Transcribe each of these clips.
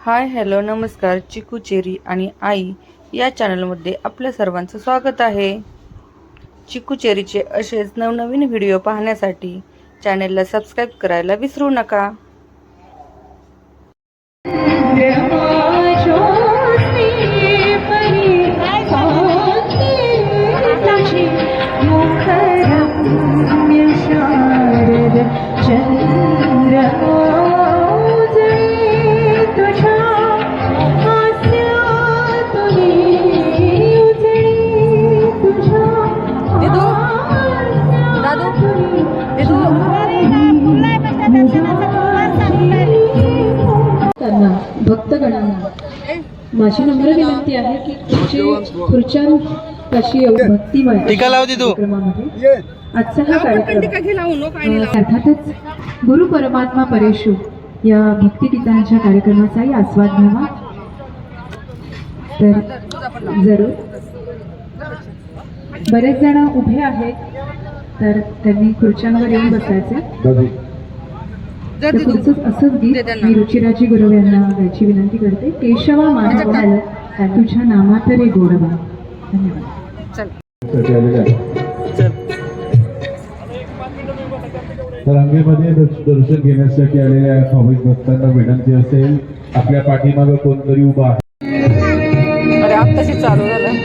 Hi hello नमस्कार चिकू cherry आणि आई या चॅनलमध्ये आपल्या सर्वांचं स्वागत आहे. चिकू चेरीचे असेच नवनवीन व्हिडिओ पाहण्यासाठी चॅनेलला सबस्क्राईब करायला विसरू नका. भक्तगणांना. माझी नम्र विनंती आहे की खुर्ची खुर्च्या कशी भक्तिमय टीका लावते तू. कार्यक्रमामध्ये आजचा हा कार्यक्रम अर्थातच गुरु परमात्मा परेशू या भक्तिगीतांच्या कार्यक्रमाचाही आस्वाद घ्यावा. तर जरूर. बरेच जण उभे आहेत तर त्यांनी खुर्च्यांवर येऊन बसायचे. तर असंच गीत मी रुचिराजी गुरव यांना गायची विनंती करते. केशवा बालक तुझ्या नामात रे गोडवा. धन्यवाद. तर रांगेमध्ये दर्श- दर्शन घेण्यासाठी आलेल्या भाविक भक्तांना विनंती असेल आपल्या पाठीमागं कोणतरी उभा आहे? अरे आत्ताशी चालू झालं.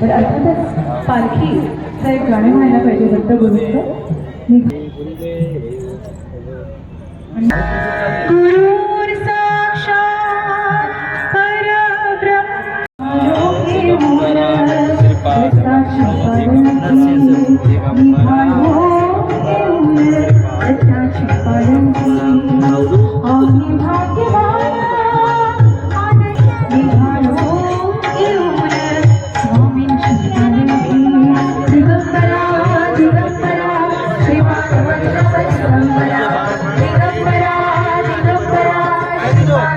तर अर्थातच पालखीचं एक गाणं व्हायला पाहिजे दत्त गुरुचं गुरुर साक्षात परब्रह्म शांत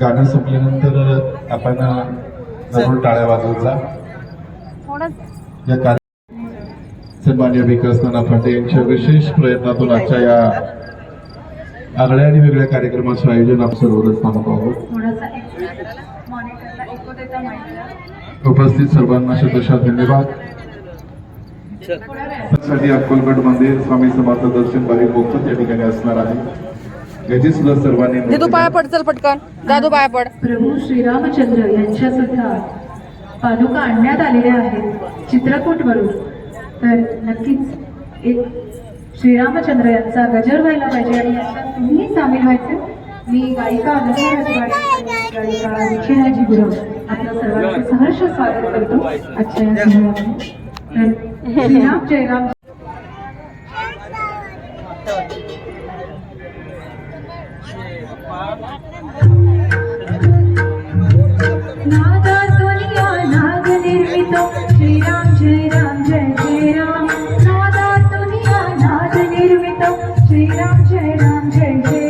गाणं संपल्यानंतर आपण जरूर टाळ्या वाजवचा या मान्य सन्मान्य विकास नाना फाटे यांच्या विशेष प्रयत्नातून आजच्या या आगळ्या आणि वेगळ्या कार्यक्रमाचं आयोजन आपण सर्वच पाहत आहोत. उपस्थित सर्वांना शतशा धन्यवाद. साठी अक्कलगड मंदिर स्वामी समर्थ दर्शन बारी मोफत या ठिकाणी असणार आहे. याची सुद्धा सर्वांनी पाया पड चल पटकन. दादू पाया पड. प्रभू श्रीरामचंद्र यांच्या सुद्धा पादुका आणण्यात आलेल्या आहेत चित्रकूटवरून. तर नक्कीच एक श्रीरामचंद्र यांचा गजर व्हायला पाहिजे. आणि याच्यात तुम्ही सामील व्हायचे. मी गायिका गायिका गुरु आपल्या सर्वांचे सहर्ष स्वागत करतो. आजच्या या सोहळ्यामध्ये Shriram Jairam Jai Ram, Jai Jai.